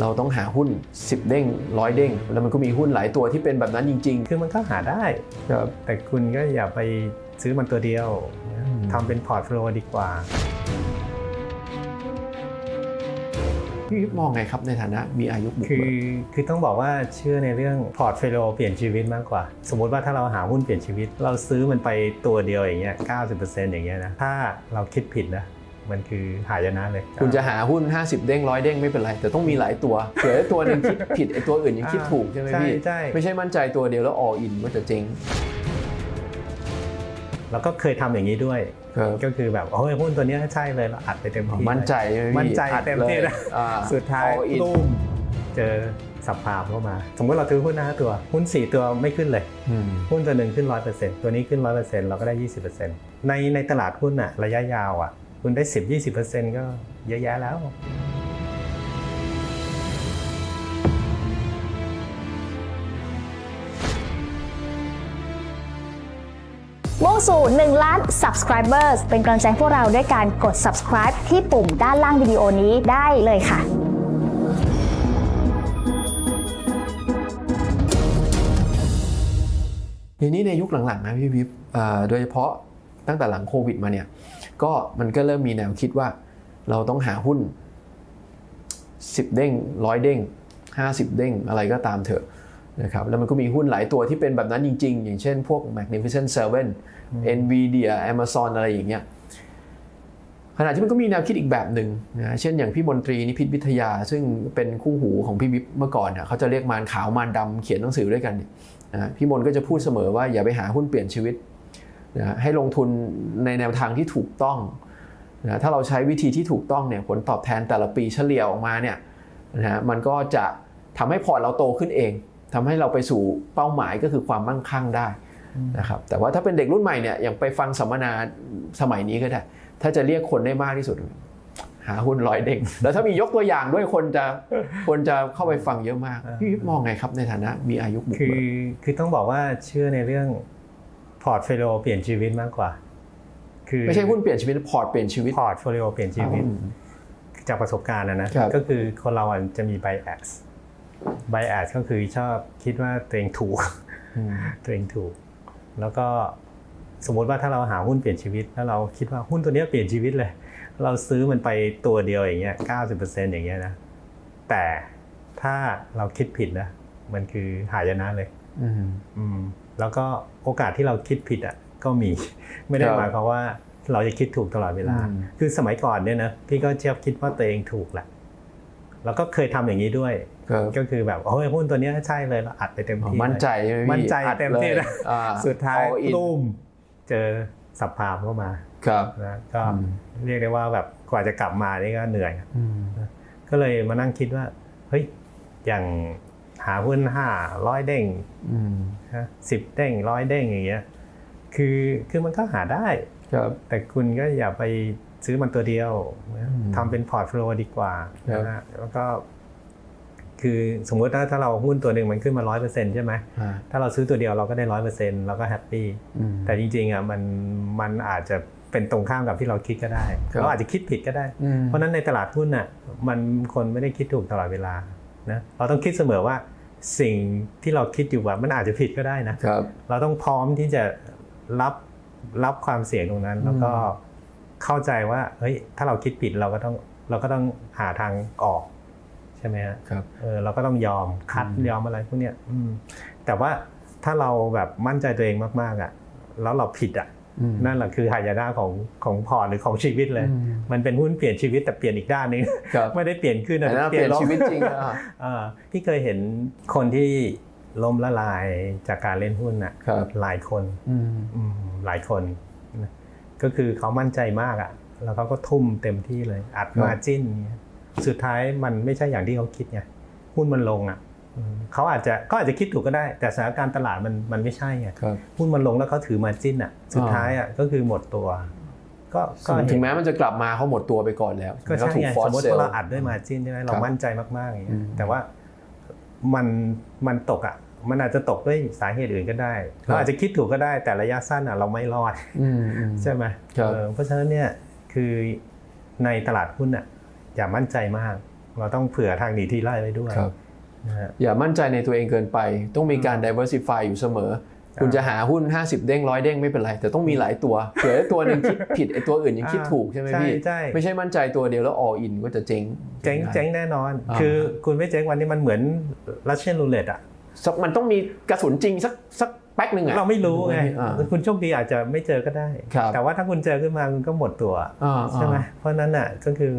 เราต้องหาหุ้น 10 เด้งร้อยเด้ง แล้วมันก็มีหุ้นหลายตัวที่เป็นแบบนั้นจริงคือมันก็หาได้ๆครับแต่คุณก็อย่าไปซื้อมันตัวเดียวนะอืมทำเป็นพอร์ตโฟลิโอดีกว่า พี่มองไงครับในฐานะมีอายุบุกคือเบิกคือต้องบอกว่าเชื่อในเรื่องพอร์ตโฟลิโอเปลี่ยนชีวิตมากกว่า สมมุติว่าถ้าเราหาหุ้นเปลี่ยนชีวิต เราซื้อมันไปตัวเดียวอย่างเงี้ย90%อย่างเงี้ยนะถ้าเราคิดผิดนะ มันคือหายนะเลยคุณจะหาหุ้น 50 เด้งร้อยเด้งไม่เป็นไร แต่ต้องมีหลายตัวเผื่อไอ้ตัวหนึงคิดผิดไอ้ตัวอื่นยังคิดถูกใช่ไหมใช่พี่ใช่ไม่ใช่มั่นใจตัวเดียวแล้ว all in ว่าจะเจ๊งแล้วก็เคยทำอย่างนี้ด้วยครับก็คือแบบโอ้ยหุ้นตัวเนี้ยใช่เลยเราอัดไปเต็มที่มั่นใจใช่ไหมพี่มั่นใจอัดเต็มลยที่นะอ่าสุดท้าย all in ตุ้มเจอสับพามเข้ามา สมมติเราถือหุ้นห้าตัวหุ้น 4 ตัวไม่ขึ้นเลยอืมหุ้นตัวหนึ่งขึ้น 100%ตัวนี้ขึ้น 100%เราก็ได้ 20%ในในตลาดหุ้นอะระยะยาวอะ คุณได้ 10-20%ก็เยอะแยะแล้วมุ่งสู่ 1 ล้าน subscribers เป็นกำลังใจให้พวกเราด้วยการกด subscribe ที่ปุ่มด้านล่างวิดีโอนี้ได้เลยค่ะทีนี้ในยุคหลังๆนะพี่วิบเอ่อโดยเฉพาะตั้งแต่หลังโควิดมาเนี่ย ก็มันก็เริ่มมีแนวคิดว่า เราต้องหาหุ้น 10 เด้งร้อยเด้ง 50 เด้งอะไรก็ตามเถอะนะครับแล้วมันก็มีหุ้นหลายตัวที่เป็นแบบนั้นจริง ๆ อย่างเช่นพวก Magnificent Seven Nvidia Amazon อะไรอย่างเงี้ยขณะที่มันก็มีแนวคิดอีกแบบหนึ่งนะเช่นอย่างพี่มนตรีนิพิษวิทยา ซึ่งเป็นคู่หูของพี่วิบเมื่อก่อนเนี่ยเขาจะเรียกมารขาวมารดำเขียนหนังสือด้วยกันเนี่ยนะพี่มนต์ก็จะพูดเสมอว่าอย่าไปหาหุ้นเปลี่ยนชีวิต นะให้ลงทุนในแนวทางที่ถูกต้องนะถ้าเราใช้วิธีที่ถูกต้องเนี่ยผลตอบแทนแต่ละปีเฉลี่ยออกมาเนี่ยนะฮะมันก็จะทำให้พอร์ตเราโตขึ้นเองทำให้เราไปสู่เป้าหมายก็คือความมั่งคั่งได้นะครับแต่ว่าถ้าเป็นเด็กรุ่นใหม่เนี่ยอย่างไปฟังสัมมนาสมัยนี้ก็ได้ ถ้าจะเรียกคนได้มากที่สุด หาหุ้นร้อยเด้งแล้วถ้ามียกตัวอย่างด้วยคนจะคนจะเข้าไปฟังเยอะมากพี่วิทย์มองไงครับในฐานะมีอายุบุกคืเบิอกคือต้องบอกว่าเชื่อในเรื่อง พอร์ตโฟลิโอเปลี่ยนชีวิตมากกว่า คือไม่ใช่หุ้นเปลี่ยนชีวิตพอร์ตเปลี่ยนชีวิตพอร์ตโฟลิโอเปลี่ยนชีวิตอืมจากประสบการณ์นะนะครับก็คือคนเราอะจะมี bias bias ก็คือชอบคิดว่าตัวเองถูกอืมตัวเองถูก แล้วก็สมมติว่าถ้าเราหาหุ้นเปลี่ยนชีวิต แล้วเราคิดว่าหุ้นตัวเนี้ยเปลี่ยนชีวิตเลย เราซื้อมันไปตัวเดียวอย่างเงี้ย90%อย่างเงี้ยนะแต่ถ้าเราคิดผิดนะมันคือหายนะเลย อืมอืม แล้วก็โอกาสที่เราคิดผิดอะก็มีไม่ได้ครับหมายความว่าเราจะคิดถูกตลอดเวลาอืมคือสมัยก่อนเนี่ยนะพี่ก็เชื่อคิดว่าตัวเองถูกแหละแล้วก็เคยทำอย่างนี้ด้วยครับก็คือแบบโอ้ยหุ้นตัวเนี้ยใช่เลยเราอัดไปเต็มที่มั่นใจใช่ไหมพี่มั่นใจอัดเต็มที่ลยนะอ่สุดท้าย all in ตุ้มเจอสับพามเข้ามาครับนะก็อืมเรียกได้ว่าแบบกว่าจะกลับมานี่ก็เหนื่อยอืมก็เลยมานั่งคิดว่าเฮ้ยอย่าง หาหุ้นห้าร้อยเด้งอืมสิบเด้งร้อยเด้งอย่างเงี้ยคือคือมันก็หาได้ครับแต่คุณก็อย่าไปซื้อมันตัวเดียวนะอืมทำเป็นพอร์ตโฟลิโอดีกว่าครับนะฮะแล้วก็คือสมมุติถ้าถ้าเราหุ้นตัวหนึ่งมันขึ้นมาร้อยเปอร์เซ็นต์ใช่ไหมอ่าถ้าเราซื้อตัวเดียวเราก็ได้ร้อยเปอร์เซ็นต์เราก็แฮปปี้อืมแต่จริงๆอะมันมันอาจจะเป็นตรงข้ามกับที่เราคิดก็ได้ครับเราอาจจะคิดผิดก็ได้อืมเพราะฉะนั้นในตลาดหุ้นน่ะมันคนไม่ได้คิดถูกตลอดเวลา นะเราต้องคิดเสมอว่าสิ่งที่เราคิดอยู่ว่ามันอาจจะผิดก็ได้นะครับ เราต้องพร้อมที่จะรับรับความเสี่ยงตรงนั้น แล้วก็เข้าใจว่าเฮ้ยถ้าเราคิดผิดเราก็ต้องเราก็ต้องหาทางออกใช่ไหมฮะครับเออเราก็ต้องยอมคัดอืมยอมอะไรพวกเนี้ยอืมแต่ว่าถ้าเราแบบมั่นใจตัวเองมากๆอะ แล้วเราผิดอะอืม นั่นแหละคือหายนะของของพอร์ตหรือของชีวิตเลยอืมมันเป็นหุ้นเปลี่ยนชีวิตแต่เปลี่ยนอีกด้านหนึงครับไม่ได้เปลี่ยนขึ้นแต่นะน่าเปลี่ยนลงชีวิตจริงอะอ่าพี่เคยเห็นคนที่ล้มละลายจากการเล่นหุ้นน่ะครับหลายคนอืมอืมหลายคนนะก็คือเขามั่นใจมากอะ แล้วเขาก็ทุ่มเต็มที่เลย อัดครับมาจิ้นเงี้ยสุดท้ายมันไม่ใช่อย่างที่เขาคิดไงหุ้นมันลงอะอืม เขาอาจจะก็อาจจะคิดถูกก็ได้ แต่สถานการณ์ตลาดมันมันไม่ใช่ไงครับหุ้นมันลงแล้วเขาถือมาจิ้นอะสุดท้ายอะก็คือหมดตัว ก็ก็ถึเห็งนแม้มันจะกลับมาเขาหมดตัวไปก่อนแล้ว ก็เขาใช่ถูกไงฟอสสมมติเซลว่าเราอัดด้วยมาจิ้นใช่ไหมเราครับมั่นใจมากๆอย่างเงี้อืยมแต่ว่ามันมันตกอะมันอาจจะตกด้วยสาเหตุอื่นก็ได้ครับเราอาจจะคิดถูกก็ได้แต่ระยะสั้นอะเราไม่รอดอืมอืมใช่ไหมครับเออเพราะฉะนั้นเนี่ยคือในตลาดหุ้นอะอย่ามั่นใจมาก เราต้องเผื่อทางหนีที่ไล่ไว้ด้วยครับนะฮะ อย่ามั่นใจในตัวเองเกินไป ต้องมีการ diversify อยู่เสมอ คุณจะหาหุ้น 50 เด้งร้อยเด้งไม่เป็นไร แต่ต้องมีหลายตัวเผื่อไอ้ตัวหนึ่งคิดผิดไอ้ตัวอื่นยังคิดถูกใช่ไหมพี่ใช่ไม่ใช่มั่นใจตัวเดียวแล้ว all in ก็จะเจ๊งเจ๊งเจ๊งแน่นอนอ่าคือคุณไม่เจ๊งวันนี้มันเหมือนรัสเซียนรูเล็ตอะสักมันต้องมีกระสุนจริงสักสักแป๊กหนึ่งอะเราไม่รู้ไงอ่าคุณโชคดีอาจจะไม่เจอก็ได้ครับแต่ว่าถ้าคุณเจอขึ้นมาคุณก็หมดตัวอ่าใช่ไหมเพราะฉะนั้นน่ะก็คือ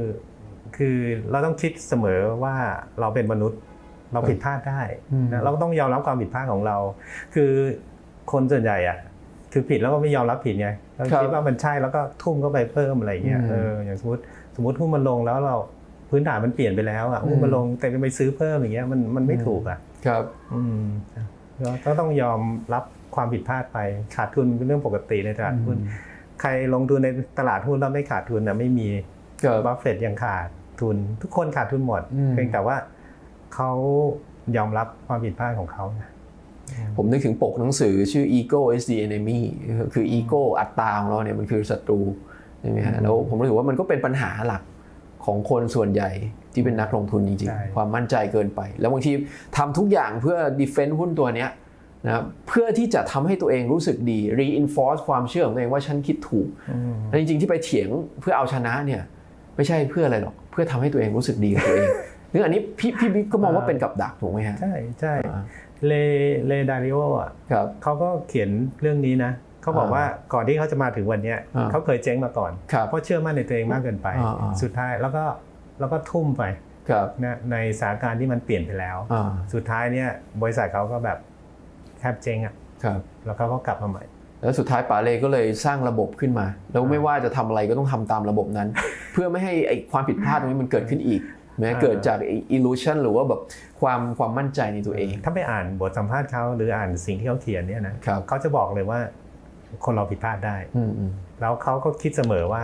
คือเราต้องคิดเสมอว่าเราเป็นมนุษย์ เราผิดพลาดได้อืมนะเราก็ต้องยอมรับความผิดพลาดของเรา คือคนส่วนใหญ่อะคือผิดแล้วก็ไม่ยอมรับผิดไงเราคิดว่ามันใช่แล้วก็ทุ่มเข้าไปเพิ่มอะไรอย่างเงี้ยอืมเอออย่างสมมติสมมติหุ้นมันลงแล้วเราพื้นฐานมันเปลี่ยนไปแล้วอะหุ้นมันลงแต่ไปซื้อเพิ่มอย่างเงี้ยมันมันไม่ถูกอะครับ อืมแล้วก็ต้องยอมรับความผิดพลาดไปขาดทุนเป็นเรื่องปกติในตลาดหุ้นใครลงทุนในตลาดหุ้นแล้วไม่ขาดทุนนะไม่มีครับบัฟเฟตยังขาดทุน ทุกคนขาดทุนหมดอืมเพียงแต่ว่า เขายอมรับความผิดพลาดของเขานะผมนึกถึงปกหนังสือชื่อ ego is the enemy คือ ego อัตราของเราเนี่ยมันคือศัตรูใช่ไหมฮะแล้วผมรู้สึกว่ามันก็เป็นปัญหาหลักของคนส่วนใหญ่ที่เป็นนักลงทุนจริงใช่ๆความมั่นใจเกินไป แล้วบางทีทำทุกอย่างเพื่อ defend หุ้นตัวเนี้ยนะครับเพื่อที่จะทำให้ตัวเองรู้สึกดี reinforce ความเชื่อของตัวเองว่าฉันคิดถูกแล้วจริงๆที่ไปเถียงเพื่อเอาชนะเนี่ยไม่ใช่เพื่ออะไรหรอก เพื่อทำให้ตัวเองรู้สึกดีกับตัวเอง นึกอันนี้พี่พี่บิ๊กก็มองว่าเป็นกับดักถูกไหมฮะใช่ใช่อ่าเลเลดาริโออะครับเขาก็เขียนเรื่องนี้นะเขาบอกอ่าว่าก่อนที่เขาจะมาถึงวันเนี้ยอ่าเขาเคยเจ๊งมาก่อนครับเพราะเชื่อมั่นในตัวเองมากเกินไปอ่าอ่าสุดท้ายแล้วก็แล้วก็ทุ่มไปครับนะในสถานการณ์ที่มันเปลี่ยนไปแล้วอ่าสุดท้ายเนี่ยบริษัทเขาก็แบบแทบเจ๊งอะครับแล้วเขาก็กลับมาใหม่แล้วสุดท้ายป๋าเลก็เลยสร้างระบบขึ้นมา แล้วไม่ว่าจะทำอะไรก็ต้องทำตามระบบนั้น เพื่อไม่ให้ไอความผิดพลาดตรงนี้มันเกิดขึ้นอีก แม้อ่าเกิดจาก illusion หรือว่าแบบความความมั่นใจในตัวเอง ถ้าไปอ่านบทสัมภาษณ์เขาหรืออ่านสิ่งที่เขาเขียนเนี่ยนะครับเขาจะบอกเลยว่าคนเราผิดพลาดได้อืมอืมแล้วเขาก็คิดเสมอว่า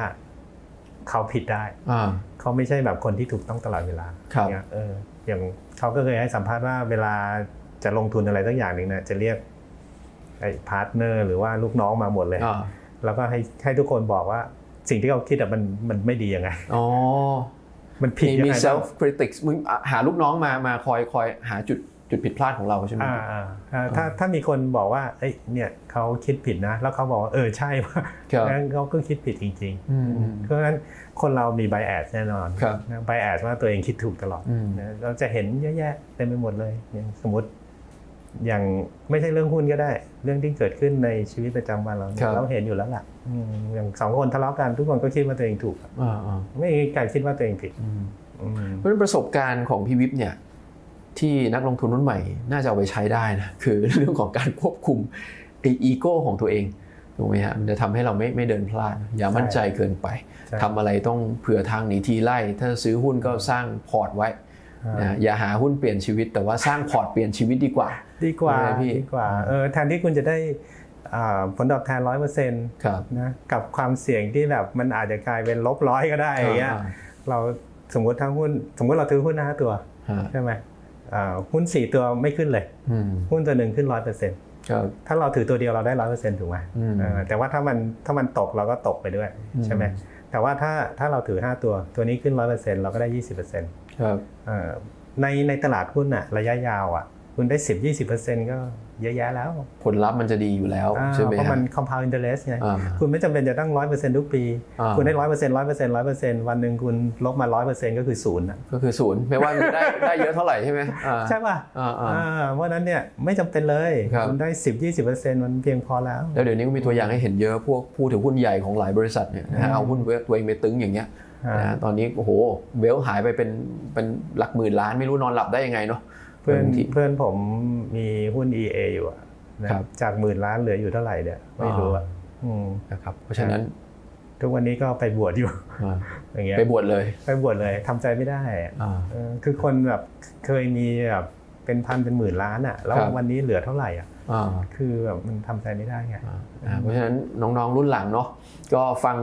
เขาผิดได้อ่าเขาไม่ใช่แบบคนที่ถูกต้องตลอดเวลาครับอย่างเงี้ยเอออย่างเขาก็เคยให้สัมภาษณ์ว่าเวลาจะลงทุนอะไรสักอย่างหนึ่งเนี่ยจะเรียกไอ้พาร์ทเนอร์หรือว่าลูกน้องมาหมดเลยอ่าแล้วก็ให้ให้ทุกคนบอกว่าสิ่งที่เขาคิดอะมันมันไม่ดียังไงอ๋อ มันผิดมียังมีไงบ้าง self critics มึงอะหาลูกน้องมามาคอยคอยหาจุดจุดผิดพลาดของเราใช่ไหมอ่าอ่าอ่าถ้าถ้ามีคนบอกว่าเอ้ยเนี่ยเขาคิดผิดนะ แล้วเขาบอกว่าเออใช่ว่าครับงั้นเขาก็คิดผิดจริงอืมอืมๆเพราะฉะนั้นคนเรามี bias แน่นอนครับนะ bias ว่าตัวเองคิดถูกตลอดอืมนะเราจะเห็นเยอะแยะเต็มไปหมดเลยอย่างสมมติ อย่างไม่ใช่เรื่องหุ้นก็ได้ เรื่องที่เกิดขึ้นในชีวิตประจำวันเราเนี่ยครับเราเห็นอยู่แล้วล่ะอืมอย่างสองคนทะเลาะกันทุกคนก็คิดว่าตัวเองถูกอ่าอ่าไม่มีใครคิดว่าตัวเองผิดอืมอืมเพราะฉะนั้นประสบการณ์ของพี่วิปเนี่ยที่นักลงทุนรุ่นใหม่ น่าจะเอาไปใช้ได้นะคือเรื่องของการควบคุมไออีโก้ของตัวเองถูกไหมฮะมันจะทำให้เราไม่ไม่เดินพลาด อย่ามั่นใจเกินไปใช่ทำอะไรต้องเผื่อทางหนีทีไล่ ถ้าซื้อหุ้นก็สร้างพอร์ตไว้อ่านะอย่าหาหุ้นเปลี่ยนชีวิต แต่ว่าสร้างพอร์ตเปลี่ยนชีวิตดีกว่า ดีกว่าใช่ไหมพี่ดีกว่าเออแทนที่คุณจะได้อ่าผลตอบแทนร้อยเปอร์เซ็นต์ครับนะกับความเสี่ยงที่แบบมันอาจจะกลายเป็นลบร้อยก็ได้อย่างเงี้ยอ่าเราสมมติทั้งหุ้น สมมติเราถือหุ้นห้าตัวอ่าใช่ไหมอ่าหุ้นสี่ตัวไม่ขึ้นเลยอืมหุ้นตัวหนึ่งขึ้นร้อยเปอร์เซ็นต์ครับถ้าเราถือตัวเดียวเราได้ร้อยเปอร์เซ็นต์ถูกไหมอืมเออแต่ว่าถ้ามันถ้ามันตกเราก็ตกไปด้วยอืมใช่ไหมแต่ว่าถ้าถ้าเราถือ5ตัวตัวนี้ขึ้นร้อยเปอร์เซ็นต์เราก็ได้ยี่สิบเปอร์เซ็นต์ครับในในตลาดหุ้นอะระยะยาวอะ คุณได้สิบยี่สิบเปอร์เซ็นต์ก็เยอะแยะแล้ว ผลลัพธ์มันจะดีอยู่แล้วอ่าใช่ไหมเพราะฮะมัน compound interest ไงอ่าคุณไม่จำเป็นจะต้องร้อยเปอร์เซ็นต์ทุกปีอ่าคุณได้ร้อยเปอร์เซ็นต์ร้อยเปอร์เซ็นต์ร้อยเปอร์เซ็นต์วันหนึ่งคุณลบมาร้อยเปอร์เซ็นต์ก็คือศูนย์อะก็คือศูนย์ไม่ว่ามันจะได้ได้เยอะเท่าไหร่ใช่ไหมอ่าใช่ป่ะอ่าอ่าอ่าเพราะฉะนั้นเนี่ยไม่จำเป็นเลยครับณได้สิบยี่สิบเปอร์เซ็นต์มันเพียงพอแล้วแล้วเดี๋ยวนี้ก็มีตัวอย่างให้เห็นเยอะพวกผู้ถือหุ้นใหญ่ของหลายบริษัทเนี่ยนะฮะเอาหุ้นตัวเองไปตึงอย่างเงี้ยอ่านะฮะตอนนี้โอ้โหเวลหายไปเป็นเป็นหลักหมื่นล้านไม่รู้นอนหลับได้ยังไงเนาะเพื่อนบางทีเพื่อนผมมีหุ้น EA อยู่อะนะครับจากหมื่นล้านเหลืออยู่เท่าไหร่เนี่ยไม่รู้อะอืมนะครับ เพราะฉะนั้น ทุกวันนี้ก็ไปบวชอยู่อ่าอย่างเงี้ยไปบวชเลย ไปบวชเลยทำใจไม่ได้อะอ่าเออคือคนแบบเคยมีแบบเป็นพันเป็นหมื่นล้านอะแล้วครับวันนี้เหลือเท่าไหร่อะอ่าคือแบบมันทำใจไม่ได้ไงอ่าอ่าเพราะฉะนั้นน้องๆรุ่นหลังเนาะก็ฟัง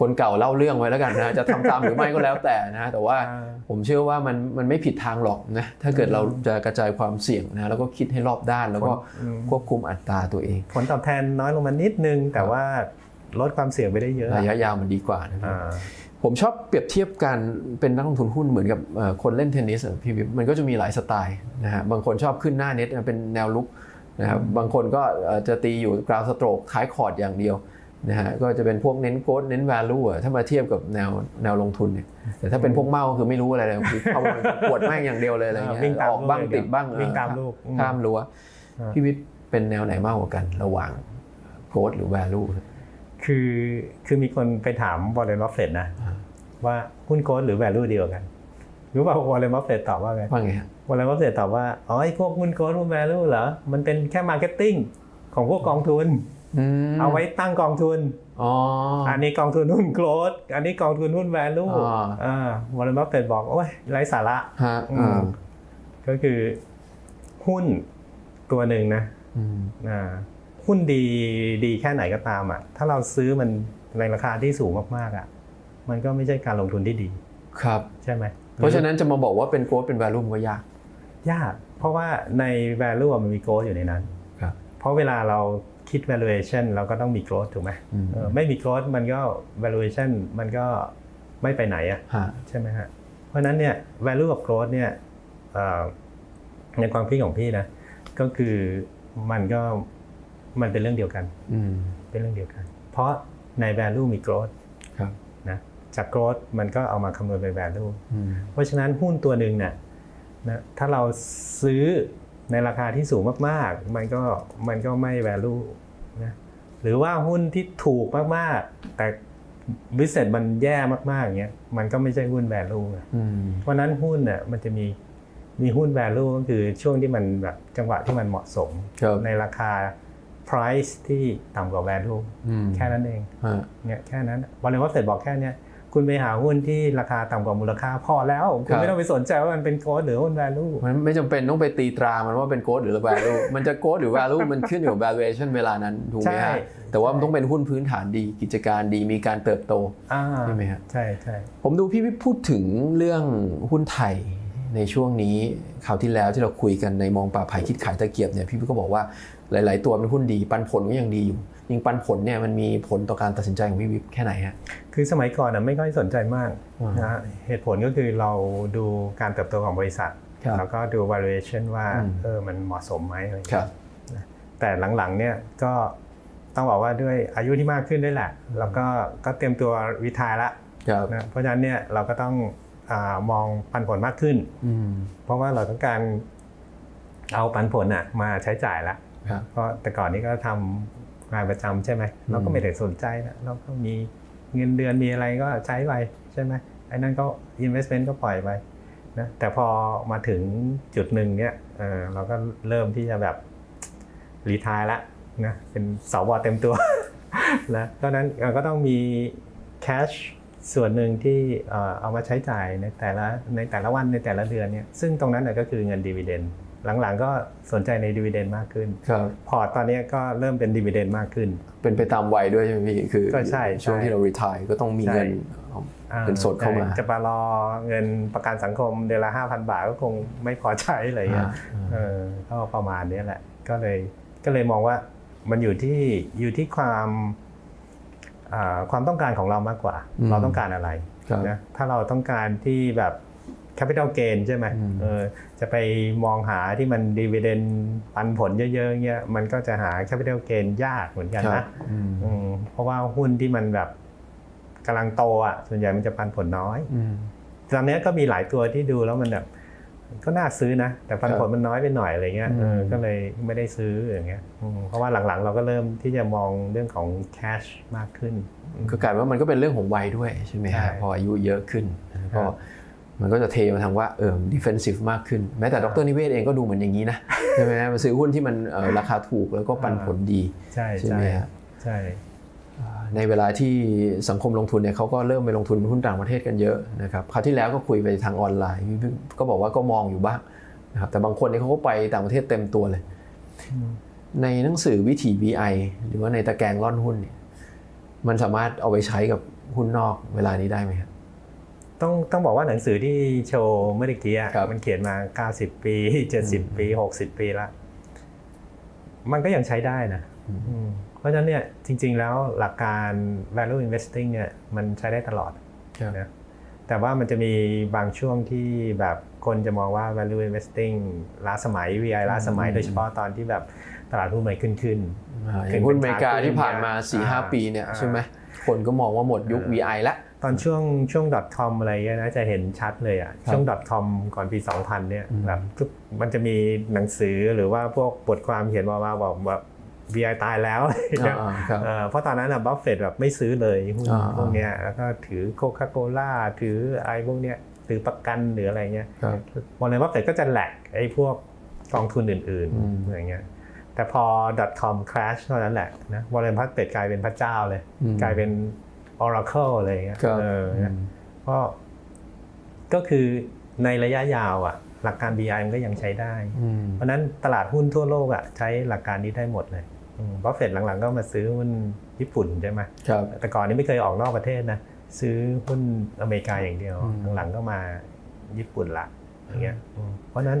คนเก่าเล่าเรื่องไว้แล้วกันนะจะทำตามหรือไม่ก็แล้วแต่นะแต่ว่าอ่าผมเชื่อว่ามันมันไม่ผิดทางหรอกนะถ้าเกิดเราจะกระจายความเสี่ยงนะแล้วก็คิดให้รอบด้าน แล้วก็อืมควบคุมอัตราตัวเอง ผลตอบแทนน้อยลงมานิดนึง แต่ว่าลดความเสี่ยงไปได้เยอะระยะยาวมันดีกว่านะพี่อ่าผมชอบเปรียบเทียบการเป็นนักลงทุนหุ้นเหมือนกับเอ่อคนเล่นเทนนิสอะพี่วิบมันก็จะมีหลายสไตล์นะฮะบางคนชอบขึ้นหน้าเน็ตเป็นแนวลุกนะครับบางคนก็เอ่อจะตีอยู่กราวสโตรกท้ายคอร์ดอย่างเดียว นะฮะก็จะเป็นพวกเน้นโกดเน้น value อะถ้ามาเทียบกับแนวแนวลงทุนเนี่ยแต่ถ้าเป็นพวกเมาคือไม่รู้อะไรเลยคือเข้ามาปวดแม่งอย่างเดียวเลยอะไรเงี้ยวิ่งตามออกบ้างลูกติดบ้างวิ่งตามเออลูกอืมข้ามรั้วอ่าพี่วิทย์เป็นแนวไหนมากกว่ากันระหว่างโกดหรือ value คือคือมีคนไปถามบอลเลนบัฟเฟตนะอ่าว่าหุ้นโค้ดหรือ value เดียวกันรู้ป่าวบอลเลนบัฟเฟตตอบว่าไงว่าไงฮะบอลเลนบัฟเฟตตอบว่าอ๋อไอ้พวกหุ้นโค้ดหุ้น value เหรอมันเป็นแค่มาร์เก็ตติ้งของพวกกองทุนม เอาไว้ตั้งกองทุนอ๋ออันนี้กองทุนหุ้นโกลดอันนี้กองทุนหุ้น value อ่าอ่าวอลเลนบัฟเฟตบอกโอ้ยไร้สาระฮะอืมอ่าก็คือหุ้นตัวหนึ่งนะอืมอ่าหุ้นดีดีแค่ไหนก็ตามอะ ถ้าเราซื้อมันในราคาที่สูงมากๆอะ มันก็ไม่ใช่การลงทุนที่ดี ครับ ใช่ไหม เพราะฉะนั้นจะมาบอกว่าเป็นโกดเป็น value มันก็ยาก ยาก เพราะว่าใน value อะมันมี growth อยู่ในนั้น ครับ เพราะเวลาเรา คิด valuation เราก็ต้องมี growth ถูกไหมอืมเออไม่มี growth มันก็ valuation มันก็ไม่ไปไหนอะฮะใช่ไหมฮะเพราะฉะนั้นเนี่ย value กับ growth เนี่ยเอ่อในความคิดของพี่นะ ก็คือมันก็มันเป็นเรื่องเดียวกันอืมเป็นเรื่องเดียวกัน เพราะใน value มี growth ครับนะจาก growth มันก็เอามาคำนวณเป็น value อืมเพราะฉะนั้นหุ้นตัวหนึ่งเนี่ยนะถ้าเราซื้อ ในราคาที่สูงมากๆ มันก็มันก็ไม่ value นะหรือว่าหุ้นที่ถูกมากๆ แต่วิเศษมันแย่มากๆอย่างเงี้ยมันก็ไม่ใช่หุ้น value นะอืมเพราะฉะนั้นหุ้นเนี่ยมันจะมีมีหุ้น value ก็คือช่วงที่มันแบบจังหวะที่มันเหมาะสมครับในราคา price ที่ต่ำกว่า value อืมแค่นั้นเองฮะเนี่ยแค่นั้นบอลเลนวัฟเฟตบอกแค่เนี้ย คุณไปหาหุ้นที่ราคาต่ำกว่ามูลค่าพอแล้ว คุณไม่ต้องไปสนใจว่ามันเป็นโค้ดหรือหุ้น value มันไม่จำเป็นต้องไปตีตรามันว่าเป็นโกดหรือ value มันจะโกดหรือ value มันขึ้นอยู่กับ valuation เวลานั้นถูกไหมใช่ฮะแต่ว่ามันต้องเป็นหุ้นพื้นฐานดีกิจการดีมีการเติบโตอ่าใช่ไหมฮะใช่ใช่ผมดูพี่วิทย์พูดถึงเรื่องหุ้นไทย ในช่วงนี้คราวที่แล้วที่เราคุยกันในมองป่าไผ่คิดขายตะเกียบเนี่ยพี่วิทย์ก็บอกว่าหลาย ๆ ตัวเป็นหุ้นดี ปันผลก็ยังดีอยู่ยิงปันผลเนี่ยมันมีผลต่อการตัดสินใจของพี่วิทย์แค่ไหนฮะคือสมัยก่อนนะไม่ค่อยสนใจมากอ่านนะเหตุผลก็คือเราดูการเติบโตของบริษัทครับแล้วก็ดู valuation ว่าอืมเออมันเหมาะสมไหมอะไรอย่างคเงี้ยรับแต่หลัง ๆ เนี่ยก็ต้องบอกว่าด้วยอายุที่มากขึ้นด้วยแหละ แล้วก็ก็เตรียมตัววิทายละครับนะเพราะฉะนั้นเนี่ยเราก็ต้องอา มองปันผลมากขึ้นอืมเพราะว่าเราต้องการเอาปันผลอะมาใช้จ่ายละครับเพราะแต่ก่อนนี้ก็ทำงานประจำใช่ไหมเราก็ไม่ได้สนใจนะเราก็มีเงินเดือนมีอะไรก็ใช้ไปใช่ไหมไอ้นั่นก็ investment ก็ปล่อยไปนะแต่พอมาถึงจุดหนึ่งเนี่ยเออเราก็เริ่มที่จะแบบรีทายละนะเป็นสวเต็มตัวนะเพราะฉะนั้นเราก็ต้องมี cash ส่วนหนึ่งที่เอ่อเอามาใช้จ่ายในแต่ละในแต่ละวันในแต่ละเดือนเนี่ยซึ่งตรงนั้นนะก็คือเงินดีเวเดนหลังๆ ก็สนใจในดีเวเดนมากขึ้นครับพอร์ตตอนนี้ก็เริ่มเป็นดีเวเดนมากขึ้น เป็นไปตามวัยด้วยใช่ไหมพี่คือก็ใช่ช่วงใช่ที่เรา retire ก็ต้องมีใช่เงินอ่าเป็นสดเข้ามาใช่จะมารอเงินประกันสังคมเดือนละห้าพันบาทก็คงไม่พอใช้อะไรเงี้ยอ่าเออก็ประมาณนี้แหละ ก็เลยก็เลยมองว่ามันอยู่ที่อยู่ที่ความอ่า ความต้องการของเรามากกว่าอืมเราต้องการอะไรครับนะถ้าเราต้องการที่แบบ capital gain ใช่ไหมอืมเออจะไปมองหาที่มัน dividend ปันผลเยอะๆเงี้ยมันก็จะหา capital gain ยากเหมือนกันครันะบอืมอืมเพราะว่าหุ้นที่มันแบบกำลังโตอะส่วนใหญ่มันจะปันผลน้อยอืมตอนนี้ก็มีหลายตัวที่ดูแล้วมันแบบ ก็น่าซื้อนะ แต่ปันผลมันน้อยไปหน่อยอะไรเงี้ยอืมเออก็เลยไม่ได้ซื้ออย่างเงี้ยอืมเพราะว่าหลังๆ เราก็เริ่มที่จะมองเรื่องของ cash มากขึ้นก็กลายว่ามันก็เป็นเรื่องของวัยด้วยใช่ไหมใช่ฮะพออายุเยอะขึ้นก็ครับมันก็จะเทมาทางว่าเออ defensive มากขึ้น แม้แต่ดรนิเวศเองก็ดูเหมือนอย่างนี้นะใช่ไหมฮะมาซื้อหุ้นที่มันเอ่อราคาถูกแล้วก็ปันผลดีใช่ใช่ใช่ไหมฮะใช่อ่า ในเวลาที่สังคมลงทุนเนี่ยเขาก็เริ่มไปลงทุนหุ้นต่างประเทศกันเยอะนะครับคราวที่แล้วก็คุยไปทางออนไลน์พี่ก็บอกว่าก็มองอยู่บ้างนะครับแต่บางคนเนี่ยเขาก็ไปต่างประเทศเต็มตัวเลย ในหนังสือวิถี VI หรือว่าในตะแกรงร่อนหุ้นเนี่ยมันสามารถเอาไปใช้กับหุ้นนอกเวลานี้ได้ไหมครับต้องต้องบอกว่าหนังสือที่โชว์เมื่อกี้อะครับมันเขียนมา 90 ปี 70 ปี 60 ปีละ มันก็ยังใช้ได้นะอืมเพราะฉะนั้นเนี่ยจริง ๆ แล้วหลักการ value investing เนี่ยมันใช้ได้ตลอดครับนะแต่ว่ามันจะมีบางช่วงที่แบบคนจะมองว่า value investing ล้าสมัย VI ล้าสมัยอืมโดยเฉพาะตอนที่แบบตลาดหุ้นมันขึ้นขึ้นอ่าอย่างหุ้นอเมริกาที่ผ่านมาอ่า4-5ปีเนี่ยอ่าใช่ไหมคนก็มองว่าหมดยุคอ่า VI แล้ว ตอนช่วงช่วง .com อะไรเงี้ยนะจะเห็นชัดเลยอะครับช่วง .com ก่อนปี 2000 เนี่ยอืมแบบทุกมันจะมีหนังสือหรือว่าพวกบทความเขียนมาว่าบอกแบบ VI ตายแล้วอ่าๆครับเอ่อเพราะตอนนั้นอะบัฟเฟตแบบไม่ซื้อเลยหุ้นอ่าๆพวกเนี้ยแล้วก็ถือโคคาโคล่าถือไอ้พวกเนี้ยถือประกันหรืออะไรเงี้ยครับวอร์เรนบัฟเฟตก็จะแหลกไอ้พวกกองทุนอื่นอืมๆอย่างเงี้ยแต่พอ .com crash เท่านั้นแหละนะวอร์เรนบัฟเฟตกลายเป็นพระเจ้าเลยอืมกลายเป็น Oracle อะไรอย่างเงี้ยครับเอออืนะมก็ก็คือในระยะยาวอะ หลักการ BI มันก็ยังใช้ได้อืมเพราะฉะนั้นตลาดหุ้นทั่วโลกอะใช้หลักการนี้ได้หมดเลยบัฟเฟตหลังๆ ก็มาซื้อหุ้นญี่ปุ่นใช่ไหมครับแต่ก่อนนี้ไม่เคยออกนอกประเทศนะ ซื้อหุ้นอเมริกาอย่างเดียวอืมหลังๆก็มาญี่ปุ่นละอย่างเงี้ยอืมเพราะฉะนั้น